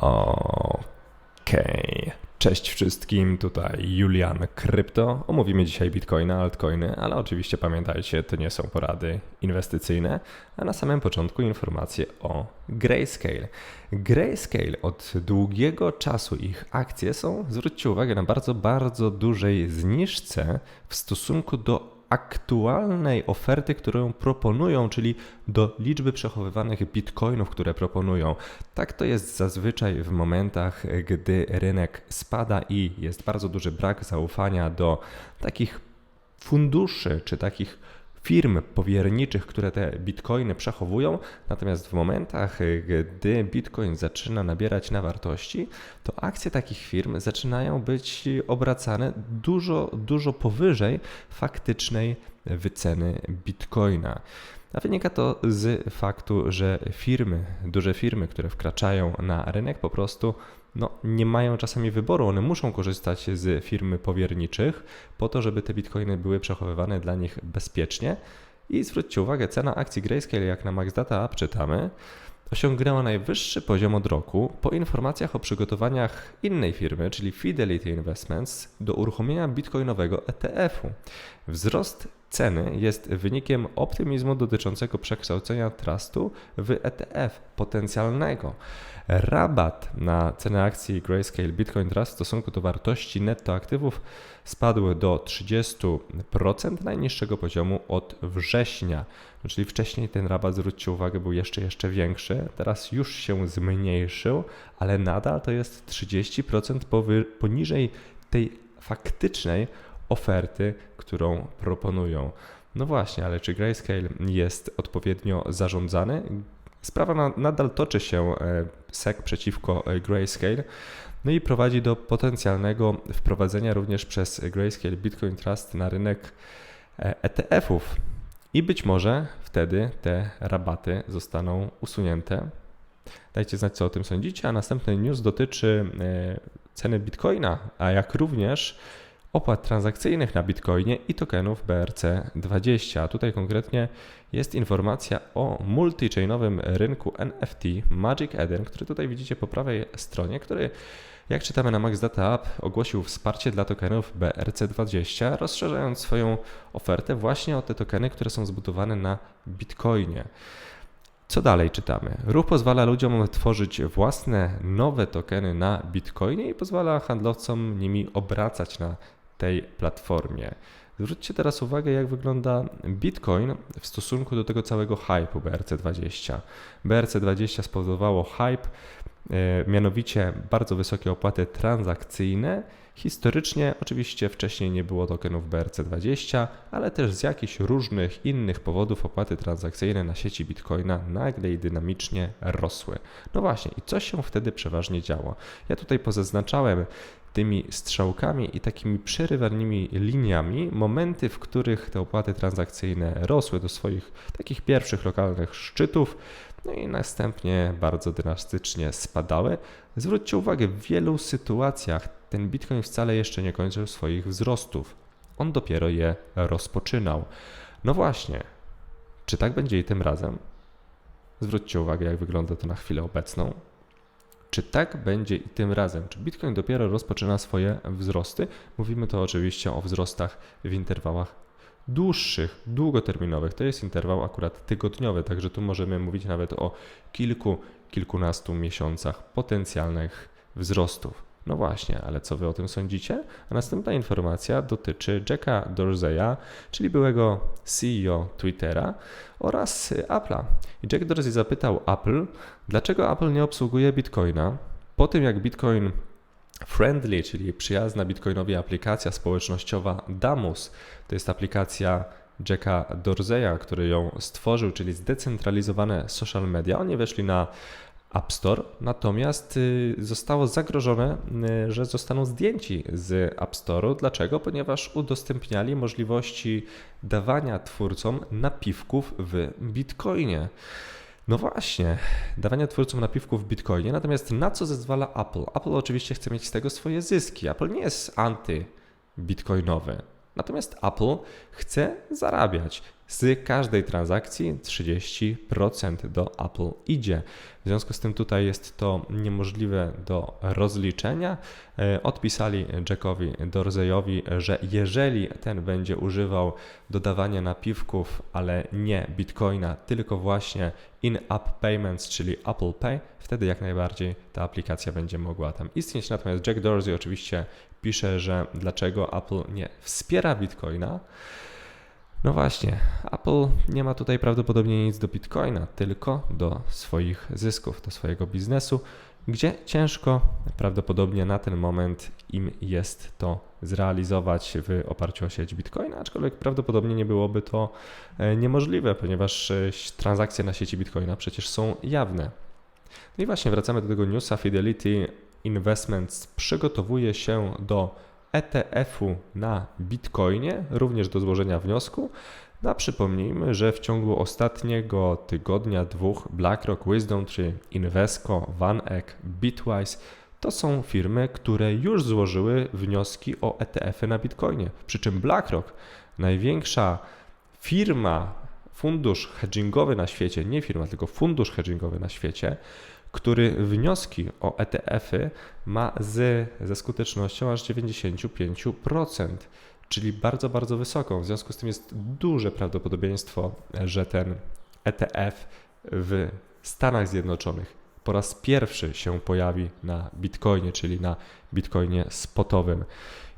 Okej. Cześć wszystkim, tutaj Julian Krypto. Omówimy dzisiaj bitcoina, altcoiny, ale oczywiście pamiętajcie, to nie są porady inwestycyjne, a na samym początku informacje o Grayscale. Grayscale od długiego czasu ich akcje są, zwróćcie uwagę, na bardzo, bardzo dużej zniżce w stosunku do aktualnej oferty, którą proponują, czyli do liczby przechowywanych bitcoinów, które proponują. Tak to jest zazwyczaj w momentach, gdy rynek spada i jest bardzo duży brak zaufania do takich funduszy czy takich firm powierniczych, które te bitcoiny przechowują. Natomiast w momentach, gdy bitcoin zaczyna nabierać na wartości, to akcje takich firm zaczynają być obracane dużo, dużo powyżej faktycznej wyceny bitcoina. A wynika to z faktu, że firmy, duże firmy, które wkraczają na rynek, po prostu no, nie mają czasami wyboru. One muszą korzystać z firmy powierniczych po to, żeby te bitcoiny były przechowywane dla nich bezpiecznie. I zwróćcie uwagę, cena akcji Grayscale, jak na Max Data App czytamy, osiągnęła najwyższy poziom od roku po informacjach o przygotowaniach innej firmy, czyli Fidelity Investments, do uruchomienia bitcoinowego ETF-u. Wzrost ceny jest wynikiem optymizmu dotyczącego przekształcenia trustu w ETF potencjalnego. Rabat na cenę akcji Grayscale Bitcoin Trust w stosunku do wartości netto aktywów spadł do 30% najniższego poziomu od września. No, czyli wcześniej ten rabat, zwróćcie uwagę, był jeszcze, jeszcze większy. Teraz już się zmniejszył, ale nadal to jest 30% poniżej tej faktycznej oferty, którą proponują. No właśnie, ale czy Grayscale jest odpowiednio zarządzany? Sprawa nadal toczy się e, SEC przeciwko e, Grayscale, no i prowadzi do potencjalnego wprowadzenia również przez Grayscale Bitcoin Trust na rynek ETF-ów. E I być może wtedy te rabaty zostaną usunięte. Dajcie znać, co o tym sądzicie. A następny news dotyczy ceny bitcoina, a jak również opłat transakcyjnych na Bitcoinie i tokenów BRC20. A tutaj konkretnie jest informacja o multi-chainowym rynku NFT Magic Eden, który tutaj widzicie po prawej stronie, który jak czytamy na Max Data App, ogłosił wsparcie dla tokenów BRC20, rozszerzając swoją ofertę właśnie o te tokeny, które są zbudowane na Bitcoinie. Co dalej czytamy? Ruch pozwala ludziom tworzyć własne nowe tokeny na Bitcoinie i pozwala handlowcom nimi obracać na tej platformie. Zwróćcie teraz uwagę, jak wygląda Bitcoin w stosunku do tego całego hype'u BRC20. BRC20 spowodowało hype, e, mianowicie bardzo wysokie opłaty transakcyjne. Historycznie oczywiście wcześniej nie było tokenów BRC20, ale też z jakichś różnych innych powodów opłaty transakcyjne na sieci Bitcoina nagle i dynamicznie rosły. No właśnie, i co się wtedy przeważnie działo? Ja tutaj pozaznaczałem tymi strzałkami i takimi przerywanymi liniami momenty, w których te opłaty transakcyjne rosły do swoich takich pierwszych lokalnych szczytów, no i następnie bardzo dynastycznie spadały. Zwróćcie uwagę, w wielu sytuacjach ten Bitcoin wcale jeszcze nie kończył swoich wzrostów. On dopiero je rozpoczynał. No właśnie, czy tak będzie i tym razem? Zwróćcie uwagę, jak wygląda to na chwilę obecną. Czy tak będzie i tym razem? Czy Bitcoin dopiero rozpoczyna swoje wzrosty? Mówimy to oczywiście o wzrostach w interwałach dłuższych, długoterminowych. To jest interwał akurat tygodniowy, także tu możemy mówić nawet o kilku, kilkunastu miesiącach potencjalnych wzrostów. No właśnie, ale co wy o tym sądzicie? A następna informacja dotyczy Jacka Dorseya, czyli byłego CEO Twittera oraz Apple'a. Jack Dorsey zapytał Apple, dlaczego Apple nie obsługuje Bitcoina po tym jak Bitcoin Friendly, czyli przyjazna Bitcoinowi aplikacja społecznościowa Damus, to jest aplikacja Jacka Dorseya, który ją stworzył, czyli zdecentralizowane social media. Oni weszli na App Store, natomiast y, zostało zagrożone, y, że zostaną zdjęci z App Store'u. Dlaczego? Ponieważ udostępniali możliwości dawania twórcom napiwków w Bitcoinie. No właśnie, dawania twórcom napiwków w Bitcoinie, natomiast na co zezwala Apple? Apple oczywiście chce mieć z tego swoje zyski. Apple nie jest anty-bitcoinowy. Natomiast Apple chce zarabiać. Z każdej transakcji 30% do Apple idzie. W związku z tym tutaj jest to niemożliwe do rozliczenia. E, odpisali Jackowi Dorseyowi, że jeżeli ten będzie używał dodawania napiwków, ale nie Bitcoina, tylko właśnie in-app payments, czyli Apple Pay, wtedy jak najbardziej ta aplikacja będzie mogła tam istnieć. Natomiast Jack Dorsey oczywiście pisze, że dlaczego Apple nie wspiera Bitcoina. No właśnie, Apple nie ma tutaj prawdopodobnie nic do Bitcoina, tylko do swoich zysków, do swojego biznesu, gdzie ciężko prawdopodobnie na ten moment im jest to zrealizować w oparciu o sieć Bitcoina, aczkolwiek prawdopodobnie nie byłoby to e, niemożliwe, ponieważ e, transakcje na sieci Bitcoina przecież są jawne. No i właśnie wracamy do tego newsa. Fidelity Investments przygotowuje się do ETF-u na Bitcoinie, również do złożenia wniosku. No, przypomnijmy, że w ciągu ostatniego tygodnia, dwóch, BlackRock, Wisdom czy Invesco, VanEck, Bitwise to są firmy, które już złożyły wnioski o ETF-y na Bitcoinie. Przy czym BlackRock, największa firma, fundusz hedgingowy na świecie, nie firma, tylko fundusz hedgingowy na świecie, który wnioski o ETF-y ma z, ze skutecznością aż 95%, czyli bardzo, bardzo wysoką. W związku z tym jest duże prawdopodobieństwo, że ten ETF w Stanach Zjednoczonych po raz pierwszy się pojawi na Bitcoinie, czyli na Bitcoinie spotowym.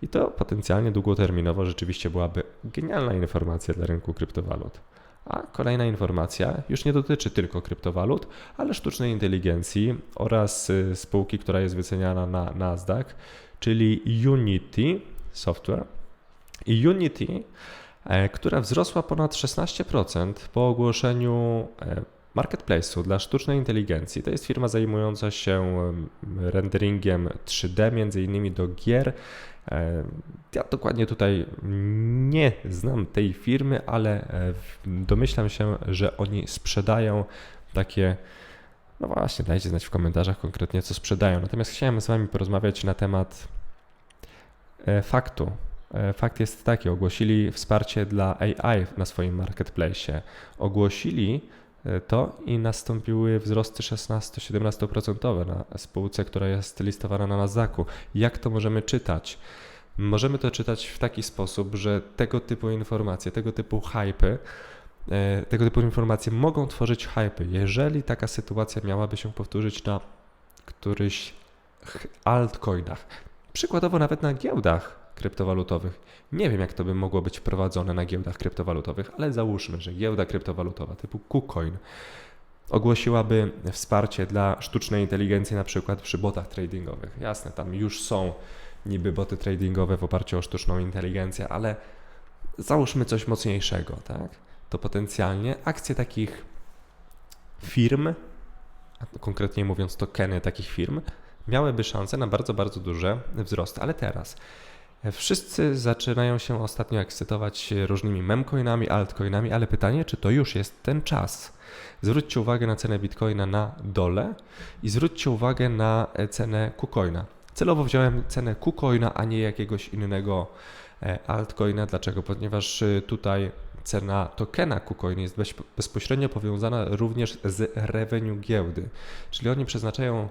I to potencjalnie długoterminowo rzeczywiście byłaby genialna informacja dla rynku kryptowalut. A kolejna informacja już nie dotyczy tylko kryptowalut, ale sztucznej inteligencji oraz y, spółki, która jest wyceniana na Nasdaq, czyli Unity Software. I Unity, e, która wzrosła ponad 16% po ogłoszeniu e, marketplace'u dla sztucznej inteligencji. To jest firma zajmująca się renderingiem 3D, między innymi do gier E, ja dokładnie tutaj nie znam tej firmy, ale e, domyślam się, że oni sprzedają takie. No właśnie, dajcie znać w komentarzach konkretnie, co sprzedają. Natomiast chciałem z Wami porozmawiać na temat e, faktu. Fakt jest taki: ogłosili wsparcie dla AI na swoim marketplace. Ogłosili to i nastąpiły wzrosty 16-17% na spółce, która jest listowana na Nasdaqu. Jak to możemy czytać? Możemy to czytać w taki sposób, że tego typu informacje, tego typu hypy, e, tego typu informacje mogą tworzyć hypy. Jeżeli taka sytuacja miałaby się powtórzyć na któryś altcoinach, przykładowo nawet na giełdach, kryptowalutowych. Nie wiem, jak to by mogło być wprowadzone na giełdach kryptowalutowych, ale załóżmy, że giełda kryptowalutowa typu KuCoin ogłosiłaby wsparcie dla sztucznej inteligencji, na przykład przy botach tradingowych. Jasne, tam już są niby boty tradingowe w oparciu o sztuczną inteligencję, ale załóżmy coś mocniejszego, tak? To potencjalnie akcje takich firm, konkretnie mówiąc tokeny takich firm, miałyby szansę na bardzo, bardzo duże wzrosty. Ale teraz Wszyscy zaczynają się ostatnio ekscytować różnymi memcoinami, altcoinami, ale pytanie, czy to już jest ten czas? Zwróćcie uwagę na cenę bitcoina na dole i zwróćcie uwagę na cenę kucoina. Celowo wziąłem cenę kucoina, a nie jakiegoś innego e, altcoina. Dlaczego? Ponieważ e, tutaj cena tokena KuCoin jest bezpośrednio powiązana również z revenue giełdy. Czyli oni przeznaczają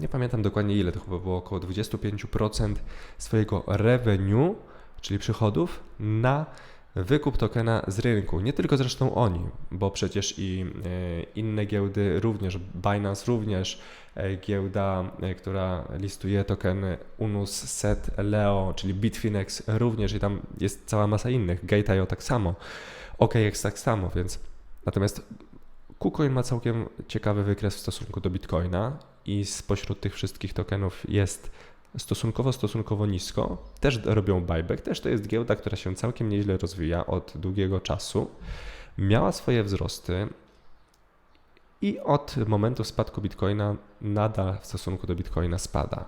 nie pamiętam dokładnie ile, to chyba było około 25% swojego revenue, czyli przychodów, na wykup tokena z rynku. Nie tylko zresztą oni, bo przecież i e, inne giełdy również, Binance również, e, giełda, e, która listuje tokeny Unus, Set, Leo, czyli Bitfinex również i tam jest cała masa innych, Gate.io tak samo, OKX tak samo, więc natomiast KuCoin ma całkiem ciekawy wykres w stosunku do Bitcoina i spośród tych wszystkich tokenów jest stosunkowo, stosunkowo nisko. Też robią buyback, też to jest giełda, która się całkiem nieźle rozwija od długiego czasu. Miała swoje wzrosty i od momentu spadku Bitcoina nadal w stosunku do Bitcoina spada.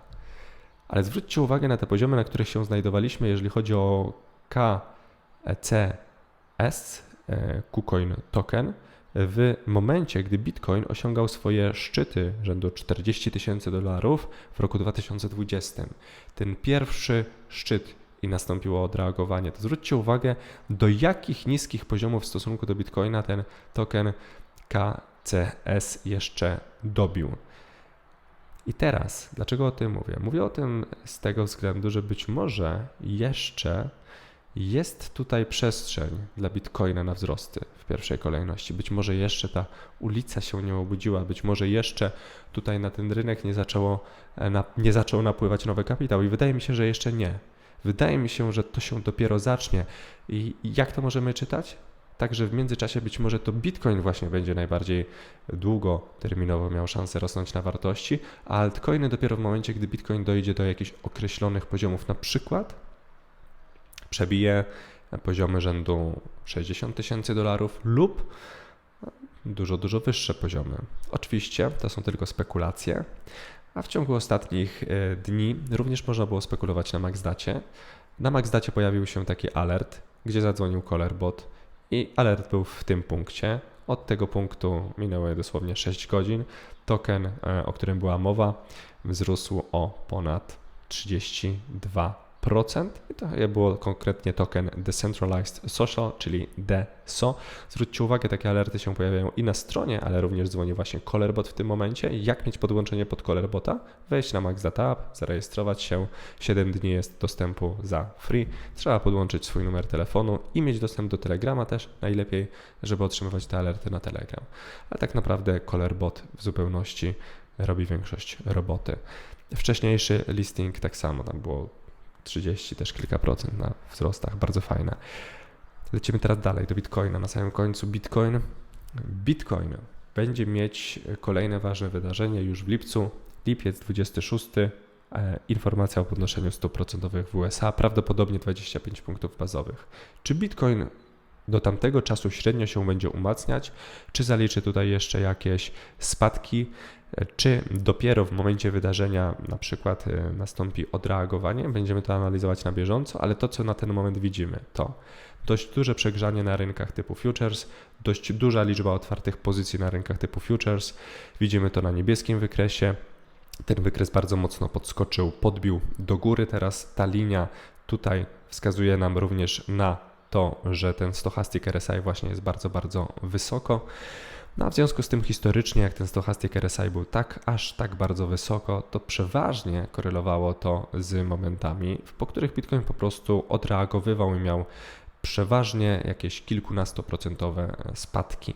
Ale zwróćcie uwagę na te poziomy, na których się znajdowaliśmy, jeżeli chodzi o KCS, e, KuCoin token w momencie, gdy Bitcoin osiągał swoje szczyty rzędu 40 tysięcy dolarów w roku 2020. Ten pierwszy szczyt i nastąpiło odreagowanie, to zwróćcie uwagę, do jakich niskich poziomów w stosunku do Bitcoina ten token KCS jeszcze dobił. I teraz, dlaczego o tym mówię? Mówię o tym z tego względu, że być może jeszcze jest tutaj przestrzeń dla Bitcoina na wzrosty w pierwszej kolejności. Być może jeszcze ta ulica się nie obudziła, być może jeszcze tutaj na ten rynek nie, zaczęło, e, nie zaczął napływać nowy kapitał i wydaje mi się, że jeszcze nie. Wydaje mi się, że to się dopiero zacznie. I jak to możemy czytać? Także w międzyczasie być może to Bitcoin właśnie będzie najbardziej długoterminowo miał szansę rosnąć na wartości, a altcoiny dopiero w momencie, gdy Bitcoin dojdzie do jakichś określonych poziomów, na przykład przebije poziomy rzędu 60 tysięcy dolarów lub dużo, dużo wyższe poziomy. Oczywiście to są tylko spekulacje, a w ciągu ostatnich e, dni również można było spekulować na MaxDacie. Na MaxDacie pojawił się taki alert, gdzie zadzwonił Colorbot i alert był w tym punkcie. Od tego punktu minęły dosłownie 6 godzin. Token, e, o którym była mowa, wzrósł o ponad 32 i to było konkretnie token Decentralized Social, czyli DSO. Zwróćcie uwagę, takie alerty się pojawiają i na stronie, ale również dzwoni właśnie Colorbot w tym momencie. Jak mieć podłączenie pod Colorbota? Wejść na Max Data App, zarejestrować się. 7 dni jest dostępu za free. Trzeba podłączyć swój numer telefonu i mieć dostęp do Telegrama też najlepiej, żeby otrzymywać te alerty na Telegram. Ale tak naprawdę Colorbot w zupełności robi większość roboty. Wcześniejszy listing tak samo, tam było 30 też kilka procent na wzrostach, bardzo fajne. Lecimy teraz dalej do Bitcoina. Na samym końcu Bitcoin. Bitcoin będzie mieć kolejne ważne wydarzenie już w lipcu. Lipiec 26. E, informacja o podnoszeniu stóp procentowych w USA, prawdopodobnie 25 punktów bazowych. Czy Bitcoin do tamtego czasu średnio się będzie umacniać, czy zaliczy tutaj jeszcze jakieś spadki, czy dopiero w momencie wydarzenia na przykład e, nastąpi odreagowanie, będziemy to analizować na bieżąco, ale to co na ten moment widzimy to dość duże przegrzanie na rynkach typu futures, dość duża liczba otwartych pozycji na rynkach typu futures. Widzimy to na niebieskim wykresie. Ten wykres bardzo mocno podskoczył, podbił do góry. Teraz ta linia tutaj wskazuje nam również na to, że ten stochastic RSI właśnie jest bardzo, bardzo wysoko. No a w związku z tym historycznie, jak ten stochastic RSI był tak, aż tak bardzo wysoko, to przeważnie korelowało to z momentami, po których Bitcoin po prostu odreagowywał i miał przeważnie jakieś kilkunastoprocentowe spadki.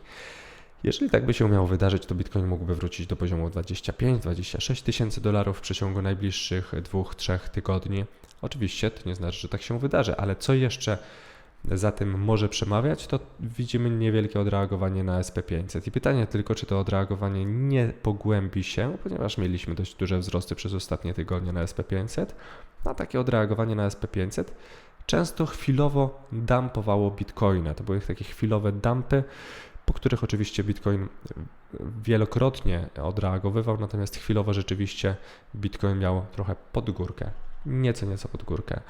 Jeżeli tak by się miało wydarzyć, to Bitcoin mógłby wrócić do poziomu 25-26 tysięcy dolarów w przeciągu najbliższych dwóch, trzech tygodni. Oczywiście to nie znaczy, że tak się wydarzy, ale co jeszcze za tym może przemawiać, to widzimy niewielkie odreagowanie na SP500. I pytanie tylko, czy to odreagowanie nie pogłębi się, ponieważ mieliśmy dość duże wzrosty przez ostatnie tygodnie na SP500, a takie odreagowanie na SP500 często chwilowo dumpowało bitcoina. To były takie chwilowe dumpy, po których oczywiście bitcoin wielokrotnie odreagowywał, natomiast chwilowo rzeczywiście bitcoin miał trochę pod górkę, nieco, nieco pod górkę.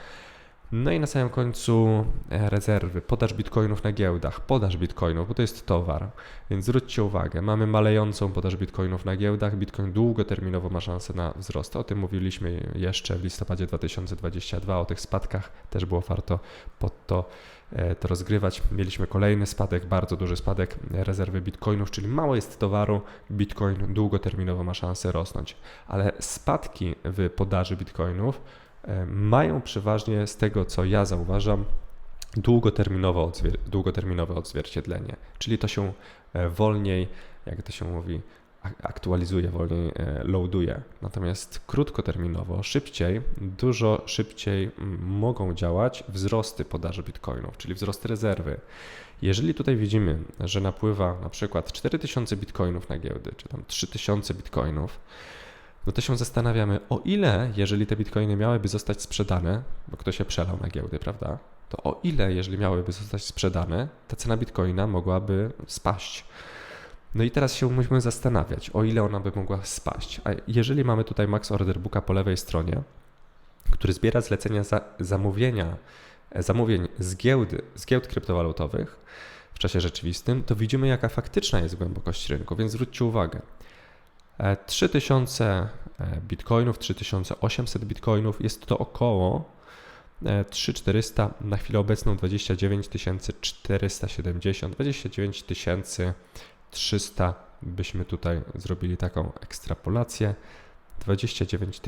No i na samym końcu e, rezerwy, podaż bitcoinów na giełdach, podaż bitcoinów, bo to jest towar. Więc zwróćcie uwagę, mamy malejącą podaż bitcoinów na giełdach. Bitcoin długoterminowo ma szansę na wzrost. O tym mówiliśmy jeszcze w listopadzie 2022, o tych spadkach też było warto pod to, e, to rozgrywać. Mieliśmy kolejny spadek, bardzo duży spadek rezerwy bitcoinów, czyli mało jest towaru, bitcoin długoterminowo ma szansę rosnąć. Ale spadki w podaży bitcoinów mają przeważnie z tego, co ja zauważam, długoterminowe, odzwier długoterminowe odzwierciedlenie, czyli to się e, wolniej, jak to się mówi, aktualizuje, wolniej e, loaduje. Natomiast krótkoterminowo, szybciej, dużo szybciej mogą działać wzrosty podaży bitcoinów, czyli wzrosty rezerwy. Jeżeli tutaj widzimy, że napływa na przykład 4000 bitcoinów na giełdy, czy tam 3000 bitcoinów, no to się zastanawiamy, o ile, jeżeli te bitcoiny miałyby zostać sprzedane, bo ktoś się przelał na giełdy, prawda? To o ile, jeżeli miałyby zostać sprzedane, ta cena bitcoina mogłaby spaść. No i teraz się musimy zastanawiać, o ile ona by mogła spaść. A jeżeli mamy tutaj max order booka po lewej stronie, który zbiera zlecenia za zamówienia, zamówień z giełdy, z giełd kryptowalutowych w czasie rzeczywistym, to widzimy jaka faktyczna jest głębokość rynku, więc zwróćcie uwagę. 3000 e, bitcoinów, 3800 bitcoinów jest to około E, 3400, na chwilę obecną 29 470, 29 300 byśmy tutaj zrobili taką ekstrapolację. 29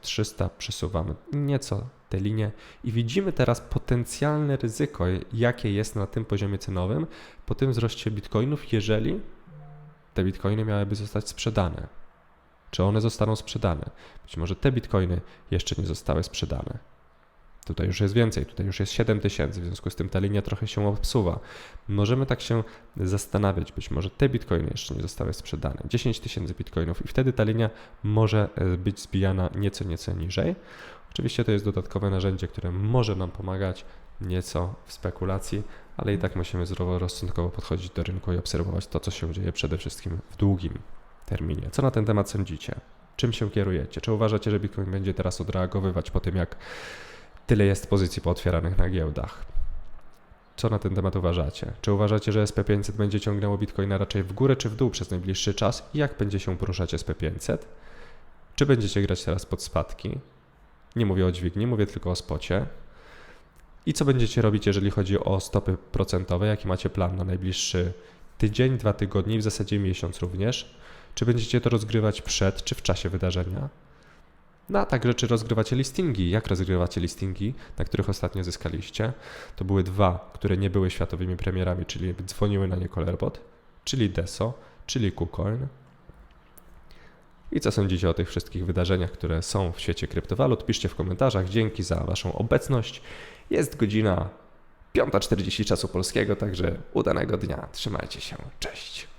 300 przesuwamy nieco te linie i widzimy teraz potencjalne ryzyko, jakie jest na tym poziomie cenowym po tym wzroście bitcoinów, jeżeli te bitcoiny miałyby zostać sprzedane. Czy one zostaną sprzedane? Być może te bitcoiny jeszcze nie zostały sprzedane. Tutaj już jest więcej, tutaj już jest 7 tysięcy, w związku z tym ta linia trochę się obsuwa. Możemy tak się zastanawiać, być może te bitcoiny jeszcze nie zostały sprzedane, 10 tysięcy bitcoinów i wtedy ta linia może e, być zbijana nieco, nieco niżej. Oczywiście to jest dodatkowe narzędzie, które może nam pomagać nieco w spekulacji, ale i tak musimy zdroworozsądkowo podchodzić do rynku i obserwować to, co się dzieje przede wszystkim w długim terminie. Co na ten temat sądzicie? Czym się kierujecie? Czy uważacie, że Bitcoin będzie teraz odreagowywać po tym, jak tyle jest pozycji pootwieranych na giełdach? Co na ten temat uważacie? Czy uważacie, że SP500 będzie ciągnęło Bitcoina raczej w górę czy w dół przez najbliższy czas? I jak będzie się poruszać SP500? Czy będziecie grać teraz pod spadki? Nie mówię o dźwigni, mówię tylko o spocie. I co będziecie robić, jeżeli chodzi o stopy procentowe? Jaki macie plan na najbliższy tydzień, dwa tygodnie i w zasadzie miesiąc również? Czy będziecie to rozgrywać przed czy w czasie wydarzenia? No a także czy rozgrywacie listingi? Jak rozgrywacie listingi, na których ostatnio zyskaliście? To były dwa, które nie były światowymi premierami, czyli dzwoniły na nie Colerbot, czyli Deso, czyli KuCoin. I co sądzicie o tych wszystkich wydarzeniach, które są w świecie kryptowalut? Piszcie w komentarzach. Dzięki za Waszą obecność. Jest godzina 5.40 czasu polskiego, także udanego dnia. Trzymajcie się. Cześć.